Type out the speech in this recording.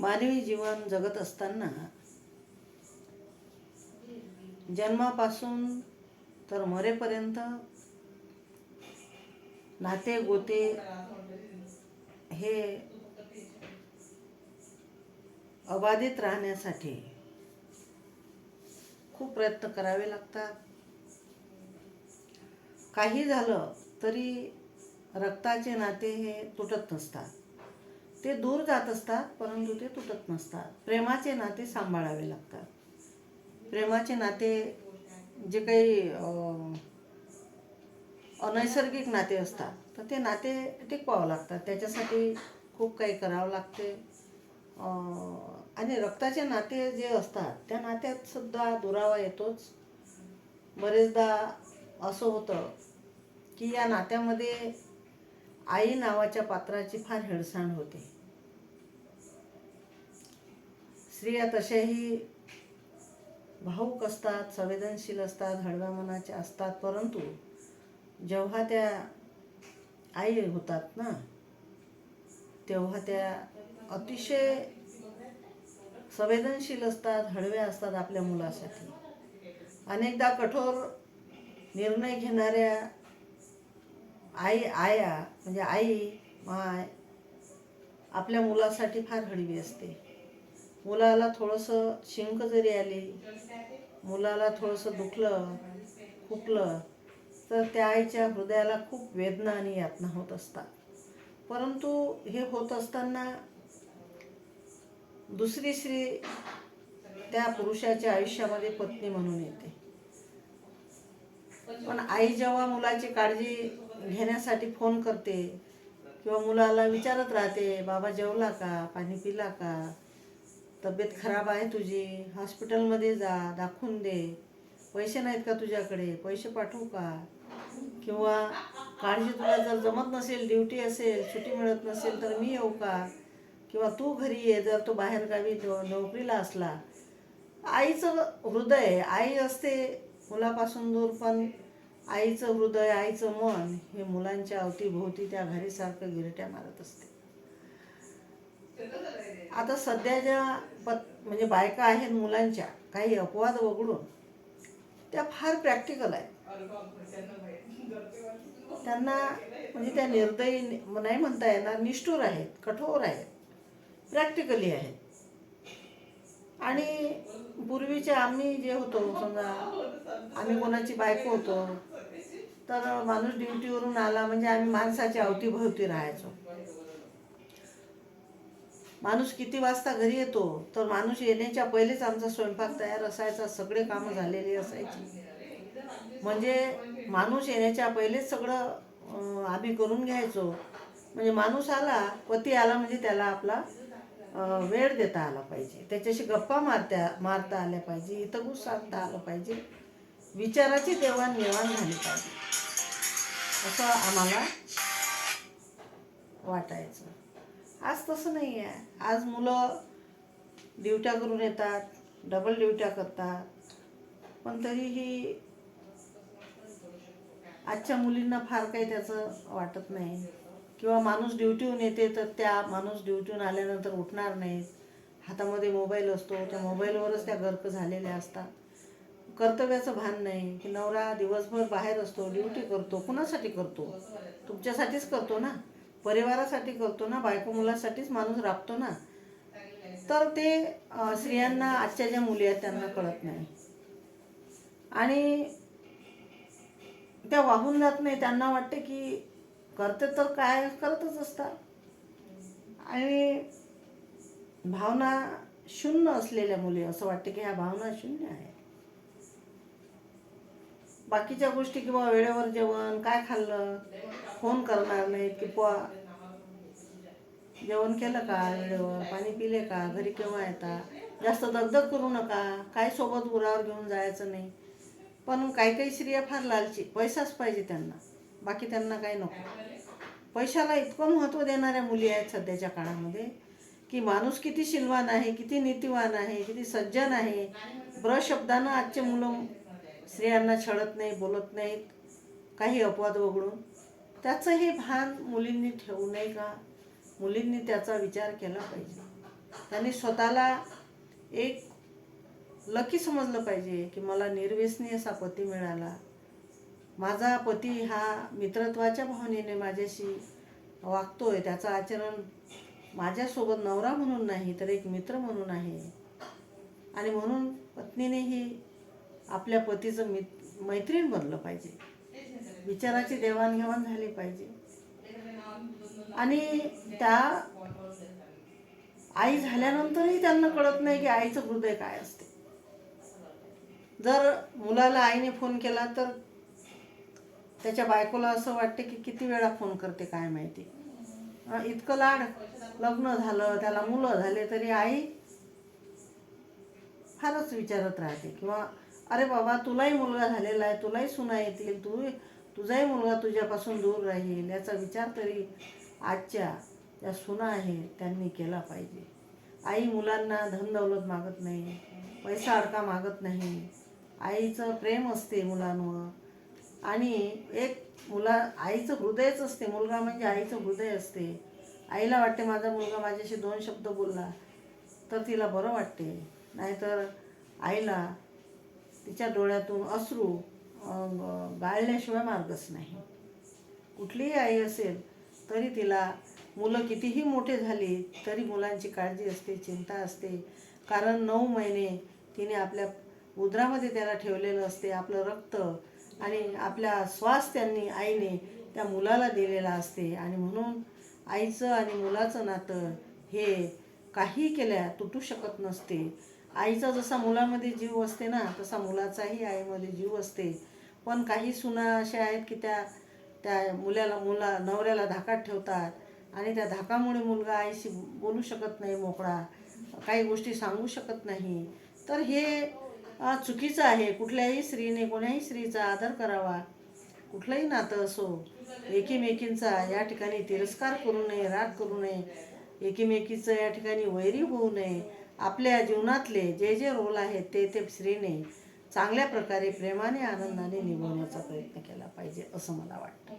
मानवी जीवन जगत असताना जन्मापासून तर मरेपर्यंत नाते गोते हे अबाधित राहण्यासाठी खूप प्रयत्न करावे लागतात. काही झालं तरी रक्ताचे नाते हे तुटत नसतात. ते दूर जात असतात परंतु ते तुटत नसतात. प्रेमाचे नाते सांभाळावे लागतात. प्रेमाचे नाते जे काही अनैसर्गिक नाते असतात तर ते नाते टिकवावं लागतात. त्याच्यासाठी खूप काही करावं लागते. आणि रक्ताचे नाते जे असतात त्या नात्यात सुद्धा दुरावा येतोच. बरेचदा असं होतं की या नात्यामध्ये आई नावाच्या पात्राची फार हेळसांड होते. स्त्रिया तशाही भाऊक असतात संवेदनशील असतात हळव्या मनाच्या असतात परंतु जेव्हा त्या आई होतात ना तेव्हा त्या अतिशय संवेदनशील असतात हळव्या असतात आपल्या मुलासाठी. अनेकदा कठोर निर्णय घेणाऱ्या आई आया म्हणजे आई माय आपल्या मुलासाठी फार हळवी असते. मुलाला थोडंसं शिंक जरी आली मुलाला थोडंसं दुखलं खुपलं तर त्या आईच्या हृदयाला खूप वेदना आणि यातना होत असतात. परंतु हे होत असताना दुसरी स्त्री त्या पुरुषाच्या आयुष्यामध्ये पत्नी म्हणून येते. पण आई जेव्हा मुलाची काळजी घेण्यासाठी फोन करते किंवा मुलाला विचारत राहते बाबा जेवला का? पाणी पिला का? तब्येत खराब आहे तुझी? हॉस्पिटलमध्ये जा दाखवून दे. पैसे नाहीत का तुझ्याकडे? पैसे पाठवू का? किंवा काळजी तुला जर जमत नसेल ड्युटी असेल सुट्टी मिळत नसेल तर मी येऊ का? किंवा तू घरी ये जर तो बाहेरगावी नोकरीला असला. आईचं हृदय आई असते मुलापासून दूर पण आईचं हृदय आईचं मन हे मुलांच्या अवतीभोवती त्या घरीसारखं गिरट्या मारत असते. आता सध्या ज्या पत म्हणजे बायका आहेत मुलांच्या काही अपवाद वगळून त्या फार प्रॅक्टिकल आहेत. त्यांना म्हणजे त्या निर्दयी नाही म्हणता येणार निष्ठुर आहेत कठोर आहेत प्रॅक्टिकली आहेत. आणि पूर्वीचे आम्ही जे होतो समजा आम्ही कोणाची बायको होतो तर माणूस ड्युटीवरून आला म्हणजे आम्ही माणसाच्या अवतीभोवती राहायचो. माणूस किती वाजता घरी येतो तर माणूस येण्याच्या पहिलेच आमचा स्वयंपाक तयार असायचा सगळे कामं झालेली असायची. म्हणजे माणूस येण्याच्या पहिलेच सगळं आम्ही करून घ्यायचो. म्हणजे माणूस आला पती आला म्हणजे त्याला आपला वेळ देता आला पाहिजे. त्याच्याशी गप्पा मारत्या मारता आल्या पाहिजे इथं सांगता आलं पाहिजे. विचाराची देवाणघेवाण झाली पाहिजे. असं आम्हाला वाटायचं. आज तसं नाही आहे. आज मुलं ड्युट्या करून येतात डबल ड्युट्या करतात. पण तरीही आजच्या मुलींना फार काही त्याचं वाटत नाही. किंवा माणूस ड्युटीहून येते तर त्या माणूस ड्युटीहून आल्यानंतर उठणार नाहीत. हातामध्ये मोबाईल असतो त्या मोबाईलवरच त्या गर्क झालेल्या असतात. कर्तव्याचं भान नाही की नवरा दिवसभर बाहेर असतो ड्युटी करतो कुणासाठी करतो? तुमच्यासाठीच करतो ना? परिवारासाठी करतो ना बायको मुलासाठीच माणूस राबतो ना. तर ते स्त्रियांना आजच्या ज्या मुली आहेत त्यांना कळत नाही. आणि त्या वाहून जात नाही. त्यांना वाटते की करते तर काय करतच असतात. आणि भावना शून्य असलेल्या मुली असं वाटते की ह्या भावना शून्य आहे. बाकीच्या गोष्टी किंवा वेळेवर जेवण काय खाल्लं फोन करणार नाहीत की जेवण केलं का? वेळेवर पाणी पिले का? घरी केव्हा येता? जास्त दगदग करू नका. काय सोबत उरावर घेऊन जायचं नाही. पण काही काही स्त्रिया फार लालची. पैसाच पाहिजे त्यांना. बाकी त्यांना काही नको. पैशाला इतकं महत्त्व देणाऱ्या मुली आहेत सध्याच्या काळामध्ये की माणूस किती शिलवान आहे किती नीतिवान आहे किती सज्जन आहे. ब्रशब्दानं आजचे मुलं स्त्रियांना छळत नाही बोलत नाहीत. काही अपवाद वगळून. त्याचं हे भान मुलींनी ठेवू नये का? मुलींनी त्याचा विचार केला पाहिजे. त्यांनी स्वतःला एक लकी समजलं पाहिजे की मला निर्व्यसनीय असा पती मिळाला. माझा पती हा मित्रत्वाच्या भावनेने माझ्याशी वागतोय. त्याचं आचरण माझ्यासोबत नवरा म्हणून नाही तर एक मित्र म्हणून आहे. आणि म्हणून पत्नीनेही आपल्या पतीचं मित मैत्रीण बनलं पाहिजे. विचाराची देवाणघेवाण झाली पाहिजे. आणि त्या आई झाल्यानंतरही त्यांना कळत नाही की आईचं हृदय काय असते. जर मुलाला आईने फोन केला तर त्याच्या बायकोला असं वाटते की किती वेळा फोन करते काय माहिती. इतकं लाड. लग्न झालं त्याला मुलं झाले तरी आई फारच विचारत राहते किंवा अरे बाबा तुलाही मुलगा झालेला आहे तुलाही सुना येतील तू तुझाही मुलगा तुझ्यापासून दूर राहील. याचा विचार तरी आजच्या ज्या सुना आहेत त्यांनी केला पाहिजे. आई मुलांना धन दौलत मागत नाही पैसा अडका मागत नाही. आईचं प्रेम असते मुलांवर. आणि एक मुला आईचं हृदयच असते. मुलगा म्हणजे आईचं हृदय असते. आईला वाटते माझा मुलगा माझ्याशी दोन शब्द बोलला तर तिला बरं वाटते. नाहीतर आईला तिच्या डोळ्यातून अश्रू गाळल्याशिवाय मार्गच नाही. कुठलीही आई असेल तरी तिला मुलं कितीही मोठे झाली तरी मुलांची काळजी असते चिंता असते. कारण नऊ महिने तिने आपल्या उदरामध्ये त्याला ठेवलेलं असते आपलं रक्त आणि आपला श्वास त्यांनी आईने त्या मुलाला दिलेला असते. आणि म्हणून आईचं आणि मुलाचं नातं हे काही केल्या तुटू शकत नसते. आईचा जसा मुलामध्ये जीव असते ना तसा मुलाचाही आईमध्ये जीव असते. पण काही सुना अशा आहेत की त्या त्या मुलाला मुला नवऱ्याला धाकात ठेवतात आणि त्या धाकामुळे मुलगा आईशी बोलू शकत नाही मोकळा काही गोष्टी सांगू शकत नाही. तर हे चुकीचं आहे. कुठल्याही स्त्रीने कोण्याही स्त्रीचा आदर करावा. कुठलंही नातं असो एकीमेकींचा या ठिकाणी तिरस्कार करू नये राग करू नये. एकीमेकीचं या ठिकाणी वैरी होऊ नये. आपल्या जीवनातले जे जे रोल आहेत ते ते स्त्रीने चांगल्या प्रकारे प्रेमाने आनंदाने निभवण्याचा प्रयत्न केला पाहिजे असं मला वाटतं.